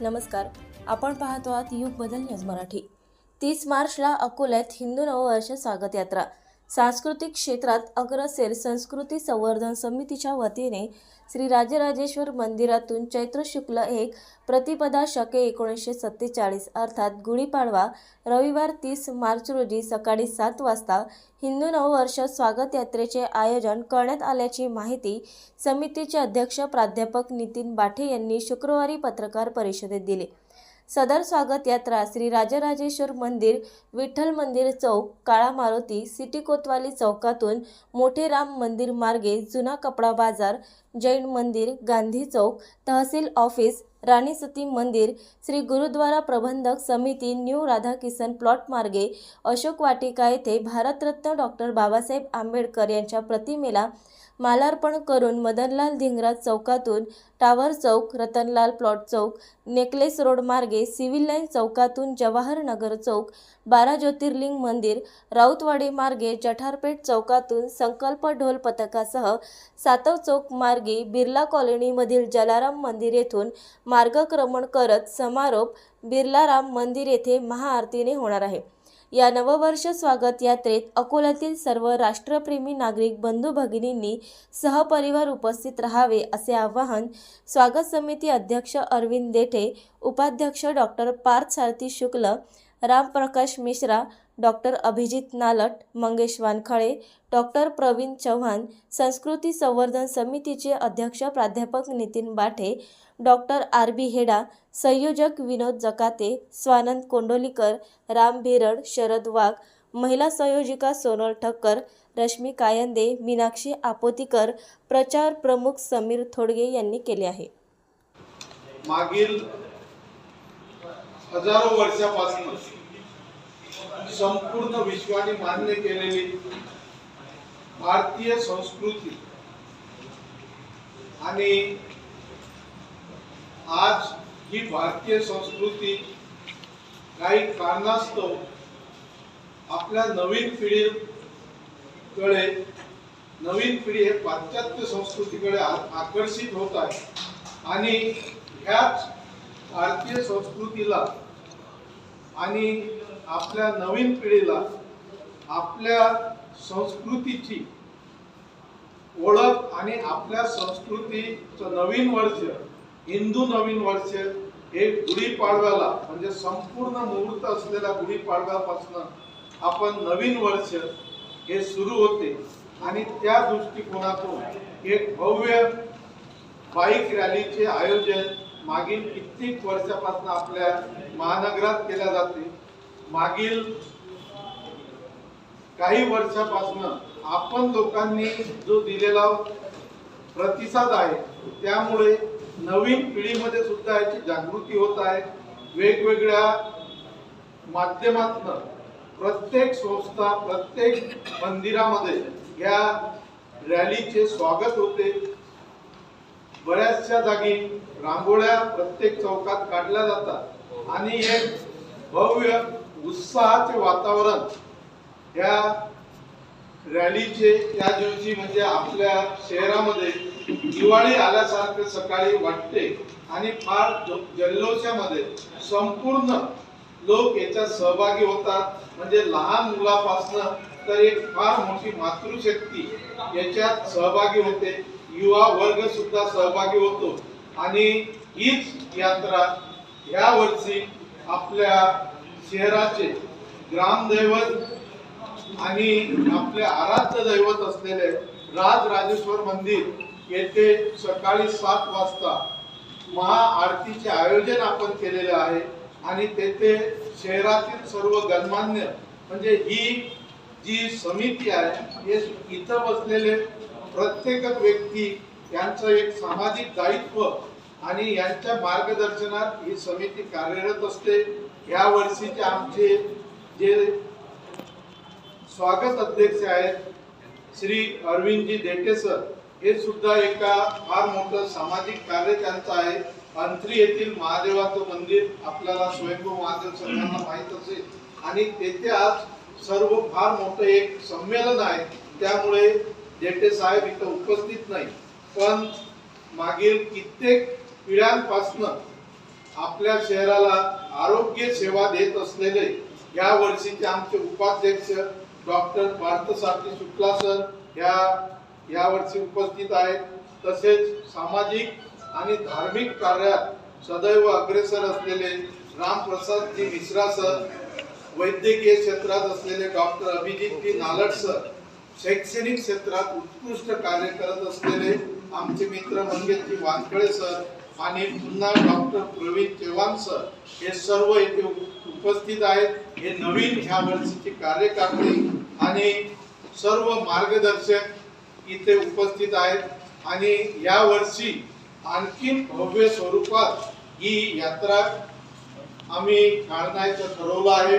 नमस्कार. आपण पाहतो आहात युग बदल न्यूज मराठी. तीस मार्चला अकोल्यात हिंदू नववर्ष स्वागत यात्रा. सांस्कृतिक क्षेत्रात अग्रसेर संस्कृती संवर्धन समितीच्या वतीने श्री राजराजेश्वर मंदिरातून चैत्र शुक्ल एक प्रतिपदा शके एकोणीसशे सत्तेचाळीस अर्थात गुढीपाडवा रविवार तीस मार्च रोजी सकाळी सात वाजता हिंदू नववर्ष स्वागत यात्रेचे आयोजन करण्यात आल्याची माहिती समितीचे अध्यक्ष प्राध्यापक नितीन बाठे यांनी शुक्रवारी पत्रकार परिषदेत दिली. सदर स्वागत यात्रा श्री राजराजेश्वर मंदिर विठ्ठल मंदिर चौक काळा मारुती सिटी कोतवाली चौकातून मोठे राम मंदिर मार्गे जुना कपडा बाजार जैन मंदिर गांधी चौक तहसील ऑफिस राणी सती मंदिर श्री गुरुद्वारा प्रबंधक समिती न्यू राधाकिसन प्लॉट मार्गे अशोक वाटिका येथे भारतरत्न डॉक्टर बाबासाहेब आंबेडकर यांच्या प्रतिमेला मालार्पण करून मदनलाल धिंगराज चौकातून टावर चौक रतनलाल प्लॉट चौक नेकलेस रोड मार्गे सिव्हिल लाईन चौकातून जवाहर नगर चौक बारा ज्योतिर्लिंग मंदिर राऊतवाडी मार्गे जठारपेठ चौकातून संकल्प ढोल पथकासह सातव चौक मार्गे बिर्ला कॉलनीमधील जलाराम मंदिर येथून मार्गक्रमण करत समारोप बिर्लाराम मंदिर येथे महाआरतीने होणार आहे. या नववर्ष स्वागत यात्रेत अकोल्यातील सर्व राष्ट्रप्रेमी नागरिक बंधू भगिनींनी सहपरिवार उपस्थित राहावे असे आवाहन स्वागत समिती अध्यक्ष अरविंद देठे उपाध्यक्ष doctor Parth Sarathi Shukla Ramprakash Mishra doctor Abhijit Nalat Mangesh Wankhade doctor Pravin Chavan संस्कृती संवर्धन समितीचे अध्यक्ष प्राध्यापक Nitin Bathe doctor R. B. Heda संयोजक विनोद जकाते स्वानंद कोंडोलीकर राम भिरड शरद वाघ महिला संयोजिका सोनल ठक्कर रश्मी कायंदे मीनाक्षी आपोतीकर प्रचार प्रमुख समीर थोडगे यांनी केले आहे. मागील हजारो वर्षापासून संपूर्ण विश्वाने मान्य केलेली भारतीय संस्कृती आणि आज ही भारतीय संस्कृती काही कारणास्तव आपल्या नवीन पिढीकडे नवीन पिढी हे पाश्चात्य संस्कृतीकडे आकर्षित होत आहे. आणि ह्याच भारतीय संस्कृतीला आणि आपल्या नवीन पिढीला आपल्या संस्कृतीची ओळख आणि आपल्या संस्कृतीचं नवीन वर्ष हिंदू नवीन वर्ष हे गुढीपाडव्याला म्हणजे संपूर्ण मुहूर्त असलेल्या गुढीपाडव्यापासून आपण नवीन वर्ष हे सुरू होते. आणि त्या दृष्टिकोनातून एक भव्य बाईक रॅलीचे आयोजन मागील कित्येक वर्षापासून आपल्या महानगरात केल्या जाते. मागील काही वर्षापासून आपण लोकांनी जो दिलेला प्रतिसाद आहे त्यामुळे नवीन पिढीमध्ये सुद्धा याची जागृती होत आहे. वेगवेगळ्या माध्यमातून प्रत्येक संस्था प्रत्येक मंदिरामध्ये या रॅलीचे स्वागत होते. बऱ्याचशा जागी रांगोळ्या प्रत्येक चौकात काढल्या जातात. आणि एक भव्य उत्साहाचे वातावरण या रॅलीचे त्या दिवशी म्हणजे आपल्या शहरामध्ये दिवाळी आल्यासारखं सकाळी वाटते आणि फार जल्लोषामध्ये संपूर्ण लोक याच्यात सहभागी होतात. म्हणजे लहान मुलापासनं तर एक फार मोठी मातृशक्ती याच्यात सहभागी होते. युवा वर्ग सुद्धा सहभागी होतो. आणि हीच यात्रा या वर्षी आपल्या शहराचे ग्रामदैवत आणि आपले आराध्य दैवत असलेले राजराजेश्वर मंदिर येथे सकाळी सात वाजता महाआरतीचे आयोजन आपण केलेले आहे. आणि तेथे शहरातील सर्व गणमान्य म्हणजे ही जी समिती आहे हे इथं बसलेले प्रत्येक व्यक्ती यांचं एक सामाजिक दायित्व आणि यांच्या मार्गदर्शनात ही समिती कार्यरत असते. या वर्षीचे आमचे जे स्वागत अध्यक्ष आहेत श्री अरविंदजी देटेसर हे सुद्धा एका फार मोठं सामाजिक कार्य त्यांचं आहे. अंत्री येथील महादेवाचं मंदिर आपल्याला स्वयंभू महादेव सगळ्यांना माहीत असेल. आणि तेथे आज सर्व फार मोठं एक संमेलन आहे. त्यामुळे देठे साहेब इथं उपस्थित नाही. पण मागील कित्येक पिढ्यांपासनं आपल्या शहराला आरोग्य सेवा देत असलेले या वर्षीचे आमचे उपाध्यक्ष डॉक्टर पार्थसारथी शुक्ला सर या यावर्षी उपस्थित आहेत. तसेच सामाजिक आणि धार्मिक कार्यात सदैव अग्रेसर असलेले रामप्रसादजी मिश्रा सर वैद्यकीय क्षेत्रात असलेले डॉक्टर अभिजितजी नालट सर शैक्षणिक क्षेत्रात उत्कृष्ट कार्य करत असलेले आमचे मित्र मंगेशजी वानखळे सर आणि पुन्हा डॉक्टर प्रवीण चव्हाण सर हे सर्व येथे उपस्थित आहेत. हे नवीन ह्या वर्षीचे कार्यकारिणी आणि सर्व मार्गदर्शक इथे उपस्थित आहेत. आणि या वर्षी आणखीन भव्य स्वरूपात ही यात्रा आम्ही काढण्याचं ठरवलं आहे.